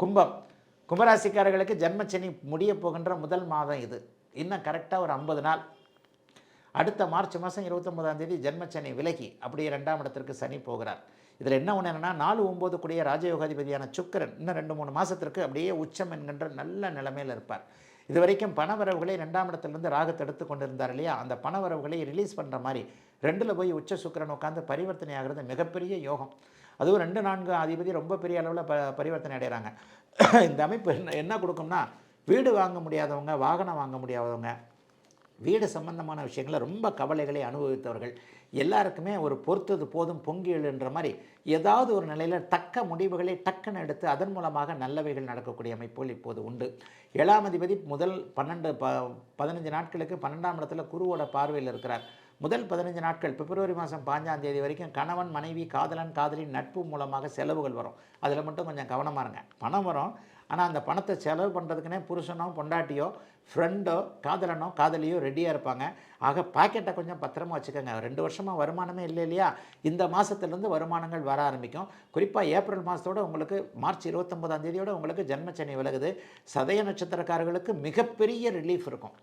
கும்பம். கும்பராசிக்காரர்களுக்கு ஜென்மச்சனி முடிய போகின்ற முதல் மாதம் இது. இன்னும் கரெக்டாக ஒரு ஐம்பது நாள். அடுத்த மார்ச் மாதம் இருபத்தொம்போதாம் தேதி ஜென்மச்சனி விலகி அப்படியே ரெண்டாம் இடத்திற்கு சனி போகிறார். இதில் என்ன ஒன்று என்னென்னா நாலு ஒம்பது கூடிய ராஜயோகாதிபதியான சுக்கிரன் இன்னும் ரெண்டு மூணு மாதத்திற்கு அப்படியே உச்சம் என்கின்ற நல்ல நிலைமையில் இருப்பார். இது வரைக்கும் பணவரவுகளை ரெண்டாம் இடத்துலேருந்து ராகத்தை எடுத்து கொண்டிருந்தார் இல்லையா? அந்த பணவரவுகளை ரிலீஸ் பண்ணுற மாதிரி ரெண்டில் போய் உச்ச சுக்கிரன் உட்காந்து பரிவர்த்தனை ஆகிறது மிகப்பெரிய யோகம். அதுவும் ரெண்டு நான்கு அதிபதி ரொம்ப பெரிய அளவில் ப பரிவர்த்தனை அடைகிறாங்க இந்த அமைப்பு என்ன என்ன கொடுக்கும்னா வீடு வாங்க முடியாதவங்க வாகனம் வாங்க முடியாதவங்க வீடு சம்பந்தமான விஷயங்களை ரொம்ப கவலைகளை அனுபவித்தவர்கள் எல்லாருக்குமே ஒரு பொறுத்தது போதும் பொங்கி எழுன்ற மாதிரி ஏதாவது ஒரு நிலையில் தக்க முடிவுகளை டக்குன்னு எடுத்து அதன் மூலமாக நல்லவைகள் நடக்கக்கூடிய அமைப்புகள் இப்போது உண்டு. ஏழாம் அதிபதி முதல் பன்னெண்டு ப பதினஞ்சு நாட்களுக்கு பன்னெண்டாம் இடத்துல குருவோட பார்வையில் இருக்கிறார். முதல் பதினஞ்சு நாட்கள் பிப்ரவரி மாதம் பாஞ்சாம் தேதி வரைக்கும் கணவன் மனைவி காதலன் காதலின் நட்பு மூலமாக செலவுகள் வரும். அதில் மட்டும் கொஞ்சம் கவனமாக இருங்க. பணம் வரும். ஆனால் அந்த பணத்தை செலவு பண்ணுறதுக்குனே புருஷனோ பொண்டாட்டியோ ஃப்ரெண்டோ காதலனோ காதலியோ ரெடியாக இருப்பாங்க. ஆக பாக்கெட்டை கொஞ்சம் பத்திரமா வச்சுக்கோங்க. ரெண்டு வருஷமாக வருமானமே இல்லை இல்லையா? இந்த மாதத்துலேருந்து வருமானங்கள் வர ஆரம்பிக்கும். குறிப்பாக ஏப்ரல் மாதத்தோட உங்களுக்கு மார்ச் இருபத்தொம்போதாம் தேதியோடு உங்களுக்கு ஜென்மச்சனி விலகுது. சதய நட்சத்திரக்காரர்களுக்கு மிகப்பெரிய ரிலீஃப் இருக்கும்.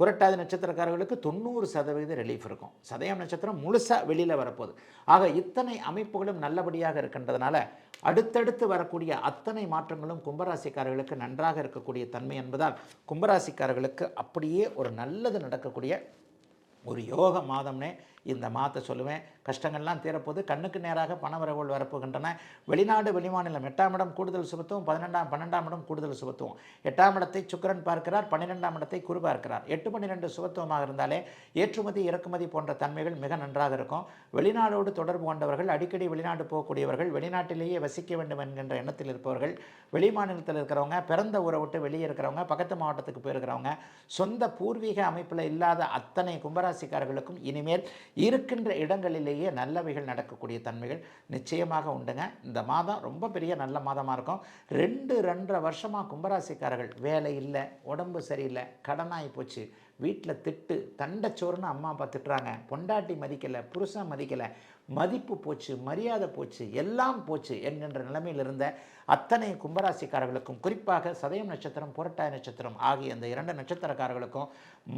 புரட்டாதி நட்சத்திரக்காரர்களுக்கு தொண்ணூறு சதவீத ரிலீஃப் இருக்கும். சதயம் நட்சத்திரம் முழுசாக வெளியில் வரப்போகுது. ஆக இத்தனை அமைப்புகளும் நல்லபடியாக இருக்கின்றதுனால அடுத்தடுத்து வரக்கூடிய அத்தனை மாற்றங்களும் கும்பராசிக்காரர்களுக்கு நன்றாக இருக்கக்கூடிய தன்மை என்பதால் கும்பராசிக்காரர்களுக்கு அப்படியே ஒரு நல்லது நடக்கக்கூடிய ஒரு யோக மாதம்னே இந்த மாதத்தை சொல்லுவேன். கஷ்டங்கள்லாம் தீரப்போது கண்ணுக்கு நேராக பணவரவுகள் வரப்போகின்றன. வெளிநாடு வெளிமாநிலம் எட்டாம் இடம் கூடுதல் சுபத்துவம் பதினெண்டாம் பன்னெண்டாம் இடம் கூடுதல் சுபத்துவம். எட்டாம் இடத்தை சுக்கரன் பார்க்கிறார் பன்னிரெண்டாம் இடத்தை குரு பார்க்கிறார். எட்டு பன்னிரெண்டு சுபத்துவமாக இருந்தாலே ஏற்றுமதி இறக்குமதி போன்ற தன்மைகள் மிக நன்றாக இருக்கும். வெளிநாடோடு தொடர்பு கொண்டவர்கள் அடிக்கடி வெளிநாடு போகக்கூடியவர்கள் வெளிநாட்டிலேயே வசிக்க வேண்டும் என்கின்ற எண்ணத்தில் இருப்பவர்கள் வெளி மாநிலத்தில் இருக்கிறவங்க பிறந்த ஊரை விட்டு வெளியே இருக்கிறவங்க பக்கத்து மாவட்டத்துக்கு போயிருக்கிறவங்க சொந்த பூர்வீக அமைப்பில் இல்லாத அத்தனை ராசிக்காரர்களுக்கும் இனிமேல் இருக்கின்ற இடங்களிலேயே நல்லவைகள் நடக்கக்கூடிய தன்மைகள் நிச்சயமாக உண்டுங்க. இந்த மாதம் ரொம்ப பெரிய நல்ல மாதமாக இருக்கும். ரெண்டு ரெண்டரை வருஷமாக கும்பராசிக்காரர்கள் வேலை இல்லை உடம்பு சரியில்லை கடனாகி போச்சு. வீட்டில் திட்டு தண்டச்சோறுன்னு அம்மா அப்பா திட்டுறாங்க. பொண்டாட்டி மதிக்கலை புருஷன் மதிக்கலை மதிப்பு போச்சு மரியாதை போச்சு எல்லாம் போச்சு என்கின்ற நிலைமையில் இருந்த அத்தனை கும்பராசிக்காரர்களுக்கும் குறிப்பாக சதயம் நட்சத்திரம் புரட்டாய நட்சத்திரம் ஆகிய இந்த இரண்டு நட்சத்திரக்காரர்களுக்கும்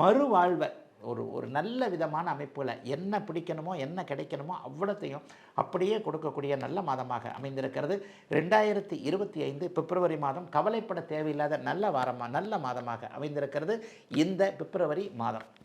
மறுவாழ்வை ஒரு ஒரு நல்ல விதமான அமைப்பில் என்ன பிடிக்கணுமோ என்ன கிடைக்கணுமோ அவ்வளோத்தையும் அப்படியே கொடுக்கக்கூடிய நல்ல மாதமாக அமைந்திருக்கிறது. ரெண்டாயிரத்தி இருபத்தி ஐந்து பிப்ரவரி மாதம் கவலைப்பட தேவையில்லாத நல்ல வாரமாக நல்ல மாதமாக அமைந்திருக்கிறது இந்த பிப்ரவரி மாதம்.